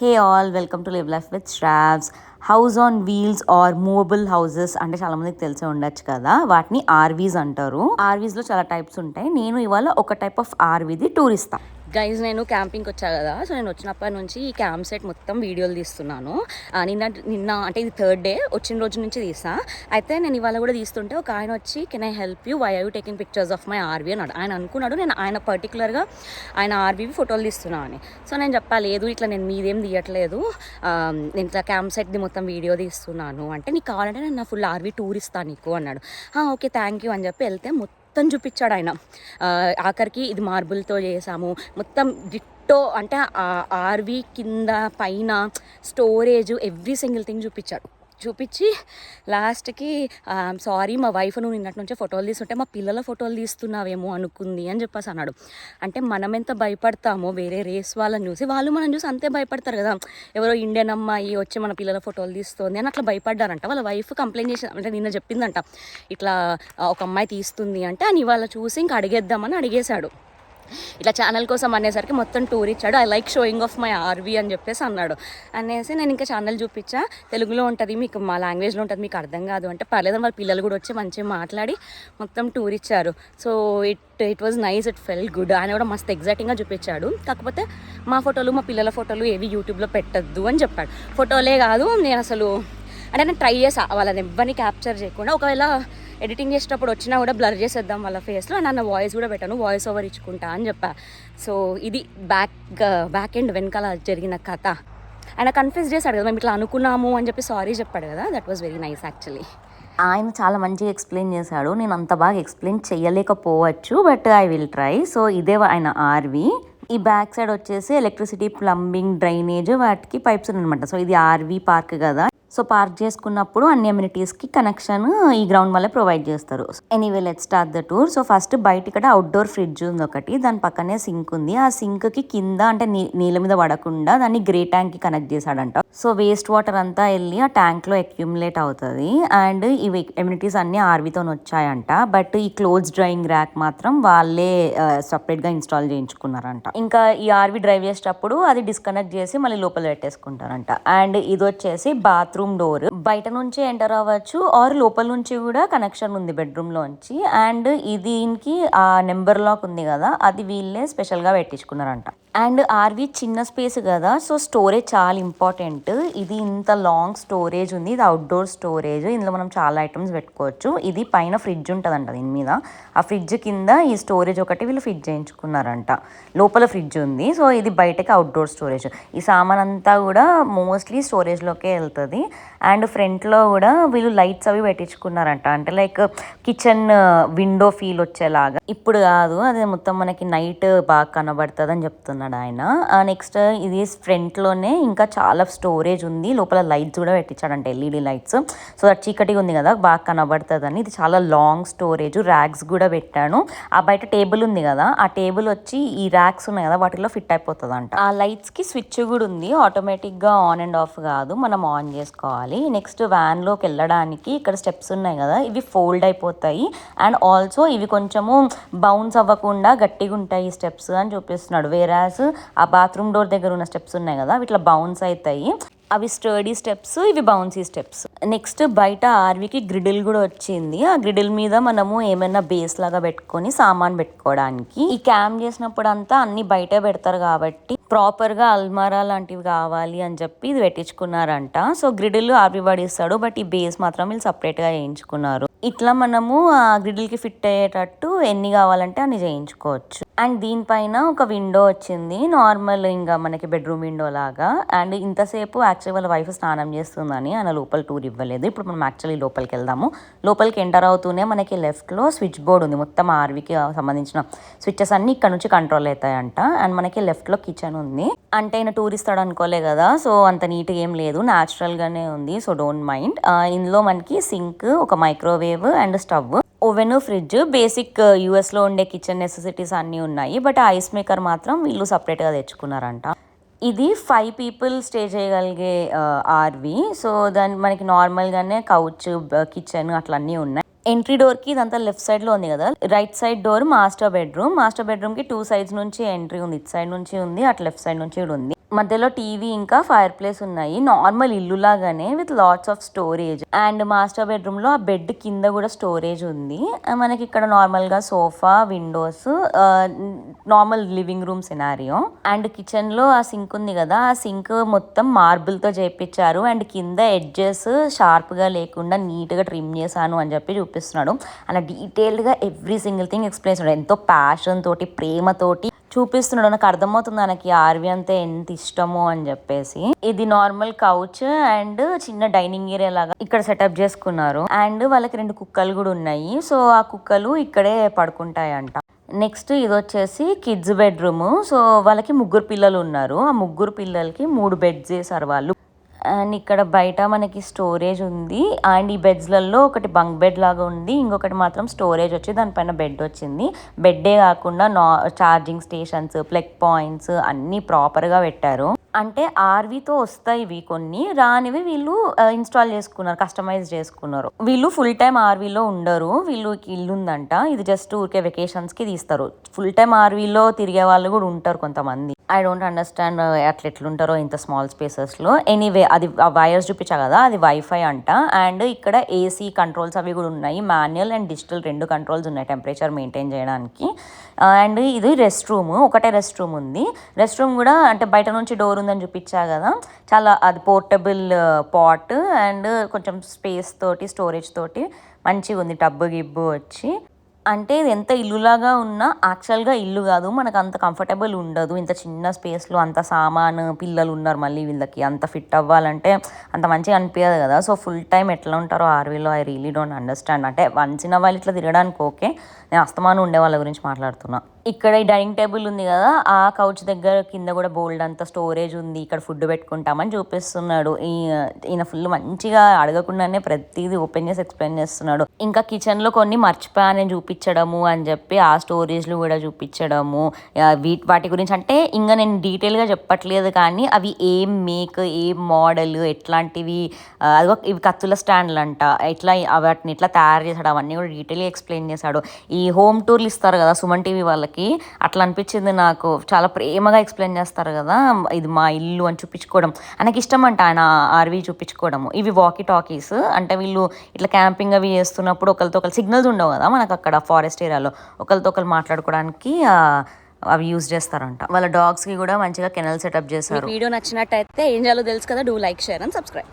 Hey all welcome to live life with Sravs house on wheels or movable houses అంటే చాలా మందికి తెలిసే ఉండొచ్చు కదా. వాటిని ఆర్వీస్ అంటారు. ఆర్వీస్లో చాలా టైప్స్ ఉంటాయి. నేను ఇవాళ ఒక టైప్ ఆఫ్ ఆర్వీది టూరిస్తా గైజ్ నేను క్యాంపింగ్కి వచ్చా కదా సో నేను వచ్చినప్పటి నుంచి ఈ క్యాంప్ సెట్ మొత్తం వీడియోలు తీస్తున్నాను. నిన్న నిన్న అంటే ఇది థర్డ్ డే వచ్చిన రోజు నుంచి తీసా అయితే నేను ఇవాళ కూడా తీస్తుంటే ఒక ఆయన వచ్చి can I help you why you taking pictures of my RV అన్నాడు. ఆయన అనుకున్నాడు నేను ఆయన పర్టికులర్గా ఆయన ఆర్వీవి ఫోటోలు తీస్తున్నా అని. సో నేను చెప్పా లేదు ఇట్లా నేను మీదేం తీయట్లేదు. నేను ఇట్లా క్యాంప్ సెట్ది మొత్తం వీడియో తీస్తున్నాను. అంటే నీకు కావాలంటే నేను నా ఫుల్ ఆర్వీ టూర్ ఇస్తాను నీకు అన్నాడు. ఓకే థ్యాంక్ యూ అని చెప్పి వెళ్తే మొత్తం మొత్తం చూపించాడు ఆయన. ఆఖరికి ఇది మార్బుల్తో చేసాము. మొత్తం డిట్టో అంటే ఆర్వీ కింద పైన స్టోరేజ్ ఎవ్రీ సింగిల్ థింగ్ చూపించాడు చూపించి లాస్ట్కి సారీ మా వైఫ్ నువ్వు నిన్నటి నుంచే ఫోటోలు తీస్తుంటే మా పిల్లల ఫోటోలు తీస్తున్నావేమో అనుకుంది అని చెప్పేసి అన్నాడు. అంటే మనం ఎంత భయపడతామో వేరే రేస్ వాళ్ళని చూసి వాళ్ళు మనం చూసి అంతే భయపడతారు కదా. ఎవరో ఇండియన్ అమ్మాయి వచ్చి మన పిల్లల ఫోటోలు తీస్తుంది అని అట్లా భయపడ్డారంట. వాళ్ళ వైఫ్ కంప్లైంట్ చేసి అంటే నిన్న చెప్పిందంట ఇట్లా ఒక అమ్మాయి తీస్తుంది అంటే అని ఇవాళ చూసి ఇంకా అడిగేద్దామని అడిగేశాడు. ఇట్లా ఛానల్ కోసం అనేసరికి మొత్తం టూర్ ఇచ్చాడు. I like showing off my RV అని చెప్పేసి అన్నాడు. అనేసి నేను ఇంకా ఛానల్ చూపించా. తెలుగులో ఉంటుంది మీకు మా లాంగ్వేజ్లో ఉంటుంది మీకు అర్థం కాదు అంటే పర్లేదు వాళ్ళ పిల్లలు కూడా వచ్చి మంచిగా మాట్లాడి మొత్తం టూర్ ఇచ్చారు. So it it was nice it felt good ఆయన కూడా మస్తు ఎగ్జైటింగ్గా చూపించాడు. కాకపోతే మా ఫోటోలు మా పిల్లల ఫోటోలు ఏవి యూట్యూబ్లో పెట్టద్దు అని చెప్పాడు. ఫోటోలే కాదు నేను అసలు అంటే నేను ట్రై చేసా. వాళ్ళని ఎవరిని క్యాప్చర్ చేయకుండా. ఒకవేళ ఎడిటింగ్ చేసేటప్పుడు వచ్చినా కూడా బ్లర్ చేసేద్దాం వాళ్ళ ఫేస్లో నన్ను వాయిస్ కూడా పెట్టాను వాయిస్ ఓవర్ ఇచ్చుకుంటా అని చెప్పా. సో ఇది బ్యాక్ బ్యాక్ ఎండ్ వెనకాల జరిగిన కథ. ఆయన కన్ఫ్యూజ్ చేశాడు కదా మేము ఇట్లా అనుకున్నాము అని చెప్పి సారీ చెప్పాడు కదా. That was very nice actually ఆయన చాలా మంచిగా ఎక్స్ప్లెయిన్ చేశాడు. నేను అంత బాగా ఎక్స్ప్లెయిన్ చేయలేకపోవచ్చు but I will try so ఇదే ఆయన ఆర్వి ఈ బ్యాక్ సైడ్ వచ్చేసి ఎలక్ట్రిసిటీ ప్లంబింగ్ డ్రైనేజ్ వాటికి పైప్స్ అనమాట సో ఇది ఆర్వి పార్క్ కదా. సో పార్క్ చేసుకున్నప్పుడు అన్ని అమ్యూనిటీస్కి కనెక్షన్ ఈ గ్రౌండ్ వల్లే ప్రొవైడ్ చేస్తారు. Anyway let start the tour so first బయట ఇక్కడ అవుట్డోర్ ఫ్రిడ్జ్ ఉంది ఒకటి. దాని పక్కనే సింక్ ఉంది. ఆ సింక్కి కింద అంటే నీ- నీళ్ళ మీద పడకుండా దాన్ని గ్రే ట్యాంక్కి కనెక్ట్ చేశాడంట. సో వేస్ట్ వాటర్ అంతా వెళ్ళి ఆ ట్యాంక్లో అక్యుములేట్ అవుతుంది. అండ్ ఇవి ఎమ్యూనిటీస్ అన్ని ఆర్వీతో వచ్చాయంట. బట్ ఈ క్లోజ్ డ్రైవింగ్ ర్యాక్ మాత్రం వాళ్ళే సపరేట్గా ఇన్స్టాల్ చేయించుకున్నారంట. ఇంకా ఈ ఆర్వీ డ్రైవ్ చేసేటప్పుడు అది డిస్కనెక్ట్ చేసి మళ్ళీ లోపల పెట్టేసుకుంటారంట. అండ్ ఇది వచ్చేసి బాత్రూమ్ డోర్ బయట నుంచి ఎంటర్ అవ్వచ్చు ఆర్ లోపల నుంచి కూడా కనెక్షన్ ఉంది బెడ్రూమ్ లోంచి. అండ్ దీనికి ఆ నెంబర్ లాక్ ఉంది కదా అది వీళ్ళే స్పెషల్గా పెట్టించుకున్నారంట. అండ్ ఆర్వి చిన్న స్పేస్ కదా సో స్టోరేజ్ చాలా ఇంపార్టెంట్ ఇది ఇంత లాంగ్ స్టోరేజ్ ఉంది ఇది అవుట్డోర్ స్టోరేజ్ ఇందులో మనం చాలా ఐటమ్స్ పెట్టుకోవచ్చు. ఇది పైన ఫ్రిడ్జ్ ఉంటుందంట దీని మీద. ఆ ఫ్రిడ్జ్ కింద ఈ స్టోరేజ్ ఒకటి వీళ్ళు ఫిట్ చేయించుకున్నారంట. లోపల ఫ్రిడ్జ్ ఉంది సో ఇది బయటకి అవుట్డోర్ స్టోరేజ్ ఈ సామాన్ అంతా కూడా మోస్ట్లీ స్టోరేజ్లోకే వెళ్తుంది. అండ్ ఫ్రంట్లో కూడా వీళ్ళు లైట్స్ అవి పెట్టించుకున్నారంట. అంటే లైక్ కిచెన్ విండో ఫీల్ వచ్చేలాగా. ఇప్పుడు కాదు అది మొత్తం మనకి నైట్ బాగా కనబడుతుంది అని చెప్తున్నాడు ఆయన. నెక్స్ట్ ఇది ఫ్రంట్లోనే ఇంకా చాలా స్టోరేజ్ ఉంది. లోపల లైట్స్ కూడా పెట్టించాడంట ఎల్ఈడి లైట్స్ సో అది చీకటిగా ఉంది కదా బాగా కనబడుతుంది అని ఇది చాలా లాంగ్ స్టోరేజ్ ర్యాక్స్ కూడా పెట్టాను. ఆ బయట టేబుల్ ఉంది కదా ఆ టేబుల్ వచ్చి ఈ ర్యాక్స్ ఉన్నాయి కదా వాటిలో ఫిట్ అయిపోతుంది అంట ఆ లైట్స్కి స్విచ్ కూడా ఉంది. ఆటోమేటిక్గా ఆన్ అండ్ ఆఫ్ కాదు మనం ఆన్ చేసుకోవాలి నెక్స్ట్ వ్యాన్లోకి వెళ్ళడానికి ఇక్కడ స్టెప్స్ ఉన్నాయి కదా ఇవి ఫోల్డ్ అయిపోతాయి. అండ్ ఆల్సో ఇవి కొంచెము బౌన్స్ అవ్వకుండా గట్టిగా ఉంటాయి స్టెప్స్ అని చూపిస్తున్నాడు. వేరాస్ ఆ బాత్రూమ్ డోర్ దగ్గర ఉన్న స్టెప్స్ ఉన్నాయి కదా ఇట్లా బౌన్స్ అవుతాయి. అవి స్టర్డీ స్టెప్స్ ఇవి బౌన్సీ స్టెప్స్. నెక్స్ట్ బయట ఆర్వీకి గ్రిడిల్ కూడా వచ్చింది. ఆ గ్రిడిల్ మీద మనము ఏమైనా బేస్ లాగా పెట్టుకొని సామాన్ పెట్టుకోవడానికి. ఈ క్యాంప్ చేసినప్పుడు అంతా అన్ని బయటే పెడతారు కాబట్టి ప్రాపర్గా అల్మారా లాంటివి కావాలి అని చెప్పి ఇది పెట్టించుకున్నారంట. సో గ్రిడిల్ ఆర్వీ పడిస్తాడు బట్ ఈ బేస్ మాత్రం వీళ్ళు సపరేట్గా చేయించుకున్నారు. ఇట్లా మనము ఆ గ్రిడిల్కి ఫిట్ అయ్యేటట్టు ఎన్ని కావాలంటే అన్ని చేయించుకోవచ్చు. అండ్ దీనిపైన ఒక విండో వచ్చింది. నార్మల్ ఇంకా మనకి బెడ్రూమ్ విండో లాగా. అండ్ ఇంతసేపు యాక్చువల్ వాళ్ళ వైఫ్ స్నానం చేస్తుందని ఆయన లోపల టూర్ ఇవ్వలేదు. ఇప్పుడు మనం యాక్చువల్లీ లోపలికి వెళ్దాము. లోపలికి ఎంటర్ అవుతూనే మనకి లెఫ్ట్లో స్విచ్ బోర్డ్ ఉంది. మొత్తం ఆర్వీకి సంబంధించిన స్విచ్చెస్ అన్ని ఇక్కడ నుంచి కంట్రోల్ అవుతాయంట. అండ్ మనకి లెఫ్ట్లో కిచెన్ ఉంది. అంటే ఆయన టూర్ ఇస్తాడు అనుకోలే కదా. సో అంత నీట్గా ఏం లేదు. న్యాచురల్ గానే ఉంది. సో డోంట్ మైండ్ ఇందులో మనకి సింక్ ఒక microwave and stove oven fridge basic యూఎస్లో ఉండే కిచెన్ నెసెసిటీస్ అన్నీ ఉన్నాయి. బట్ ఐస్ మేకర్ మాత్రం వీళ్ళు సపరేట్గా తెచ్చుకున్నారంట. ఇది ఫైవ్ పీపుల్ స్టే చేయగలిగే ఆర్వి. సో దాని మనకి నార్మల్గానే కౌచ్ కిచెన్ అట్లన్నీ ఉన్నాయి. ఎంట్రీ డోర్కి ఇదంతా లెఫ్ట్ సైడ్లో ఉంది కదా? Right side door master bedroom. Master బెడ్రూమ్కి టూ సైడ్స్ నుంచి ఎంట్రీ ఉంది. ఇటు సైడ్ నుంచి ఉంది అటు లెఫ్ట్ సైడ్ నుంచి కూడా ఉంది. మధ్యలో టీవీ ఇంకా ఫైర్ ప్లేస్ ఉన్నాయి. నార్మల్ ఇల్లు లాగానే with lots of storage and master బెడ్రూమ్లో ఆ బెడ్ కింద కూడా స్టోరేజ్ ఉంది. మనకి ఇక్కడ నార్మల్గా sofa windows normal living room scenario and కిచెన్లో ఆ సింక్ ఉంది కదా ఆ సింక్ మొత్తం మార్బుల్తో చేపించారు. అండ్ కింద ఎడ్జెస్ షార్ప్గా లేకుండా నీట్గా ట్రిమ్ చేశాను అని చెప్పి చూపిస్తున్నాడు. అలా డీటెయిల్డ్గా ఎవ్రీ సింగిల్ థింగ్ ఎక్స్ప్లెయిన్ ఎంతో ప్యాషన్ తోటి ప్రేమతోటి చూపిస్తున్నాడు. నాకు అర్థమవుతుంది మనకి ఆర్వి అంతే ఎంత ఇష్టమో అని చెప్పేసి. ఇది నార్మల్ కౌచ్ అండ్ చిన్న డైనింగ్ ఏరియా లాగా ఇక్కడ సెటప్ చేసుకున్నారు. అండ్ వాళ్ళకి రెండు కుక్కలు కూడా ఉన్నాయి. సో ఆ కుక్కలు ఇక్కడే పడుకుంటాయంట. నెక్స్ట్ ఇది వచ్చేసి కిడ్స్ బెడ్రూమ్ సో వాళ్ళకి ముగ్గురు పిల్లలు ఉన్నారు. ఆ ముగ్గురు పిల్లలకి మూడు బెడ్స్ వేసారు వాళ్ళు. అండ్ ఇక్కడ బయట మనకి స్టోరేజ్ ఉంది. అండ్ ఈ బెడ్స్లలో ఒకటి బంక్ బెడ్ లాగా ఉంది. ఇంకొకటి మాత్రం స్టోరేజ్ వచ్చి దానిపైన బెడ్ వచ్చింది. బెడ్డే కాకుండా నా ఛార్జింగ్ స్టేషన్స్ ప్లగ్ పాయింట్స్ అన్నీ ప్రాపర్గా పెట్టారు. అంటే ఆర్వీతో వస్తాయి ఇవి కొన్ని. రానివి వీళ్ళు ఇన్స్టాల్ చేసుకున్నారు కస్టమైజ్ చేసుకున్నారు. వీళ్ళు ఫుల్ టైం ఆర్వీలో ఉండరు. వీళ్ళకి ఇల్లు ఉందంట. ఇది జస్ట్ ఊరికే వెకేషన్స్కి తీస్తారు. ఫుల్ టైం ఆర్వీలో తిరిగే వాళ్ళు కూడా ఉంటారు కొంతమంది. ఐ డోంట్ అండర్స్టాండ్ uh, అట్లా ఎట్లుంటారో ఇంత స్మాల్ స్పేసెస్లో ఎనీవే అది వైర్స్ చూపించా కదా అది వైఫై అంట. అండ్ ఇక్కడ ఏసీ కంట్రోల్స్ అవి కూడా ఉన్నాయి. మాన్యువల్ అండ్ డిజిటల్ రెండు కంట్రోల్స్ ఉన్నాయి టెంపరేచర్ మెయింటైన్ చేయడానికి. Uh, అండ్ ఇది రెస్ట్ రూమ్ ఒకటే రెస్ట్ రూమ్ ఉంది. రెస్ట్ రూమ్ కూడా అంటే బయట నుంచి డోర్ ఉందని చూపించా కదా చాలా అది పోర్టబుల్ పాట్ అండ్ కొంచెం స్పేస్ తోటి స్టోరేజ్ తోటి మంచిగా ఉంది టబ్బు గిబ్బు వచ్చి. అంటే ఇది ఎంత ఇల్లులాగా ఉన్నా యాక్చువల్గా ఇల్లు కాదు. మనకు అంత కంఫర్టబుల్ ఉండదు. ఇంత చిన్న స్పేస్లో అంత సామాను పిల్లలు ఉన్నారు మళ్ళీ వీళ్ళకి. అంత ఫిట్ అవ్వాలంటే అంత మంచిగా అనిపించదు కదా. సో ఫుల్ టైం ఎట్లా ఉంటారో ఆర్వీలో ఐ రియలీ డోంట్ అండర్స్టాండ్ అంటే వన్స్ ఇన్ వాళ్ళు ఇట్లా తిరగడానికి ఓకే నేను అస్తమానం ఉండే వాళ్ళ గురించి మాట్లాడుతున్నా. ఇక్కడ ఈ డైనింగ్ టేబుల్ ఉంది కదా ఆ కౌచ్ దగ్గర కింద కూడా బోల్డ్ అంత స్టోరేజ్ ఉంది. ఇక్కడ ఫుడ్ పెట్టుకుంటామని చూపిస్తున్నాడు. ఈయన ఫుల్ మంచిగా అడగకుండానే ప్రతిదీ ఓపెన్ చేసి ఎక్స్ప్లెయిన్ చేస్తున్నాడు. ఇంకా కిచెన్లో కొన్ని మర్చిపోయానని చూపించడము అని చెప్పి ఆ స్టోరేజ్లు కూడా చూపించడము. వీటి వాటి గురించి అంటే ఇంకా నేను డీటెయిల్గా చెప్పట్లేదు కానీ అవి ఏం మేక్ ఏం మోడల్ ఎట్లాంటివి అదిగో ఇవి కత్తుల స్టాండ్లు అంట ఎట్లా వాటిని ఎట్లా తయారు చేశాడు అవన్నీ కూడా డీటెయిల్గా ఎక్స్ప్లెయిన్ చేశాడు. ఈ హోమ్ టూర్లు ఇస్తారు కదా సుమన్ టీవీ వాళ్ళకి అట్లా అనిపించింది నాకు. చాలా ప్రేమగా ఎక్స్ప్లెయిన్ చేస్తారు కదా ఇది మా ఇల్లు అని చూపించుకోవడం. ఆయనకి ఇష్టం అంట ఆయన ఆర్వీ చూపించుకోవడము. ఇవి వాకీ టాకీస్ అంటే వీళ్ళు ఇట్లా క్యాంపింగ్ అవి చేస్తున్నప్పుడు ఒకరితో ఒకరు సిగ్నల్స్ ఉండవు కదా మనకు అక్కడ ఫారెస్ట్ ఏరియాలో ఒకరితో ఒకరు మాట్లాడుకోవడానికి అవి యూజ్ చేస్తారంట. వాళ్ళ డాగ్స్కి కూడా మంచిగా కెనల్ సెటప్ చేస్తారు వీడియో నచ్చినట్టయితే ఏం చేయాలో తెలుసు కదా do like share and subscribe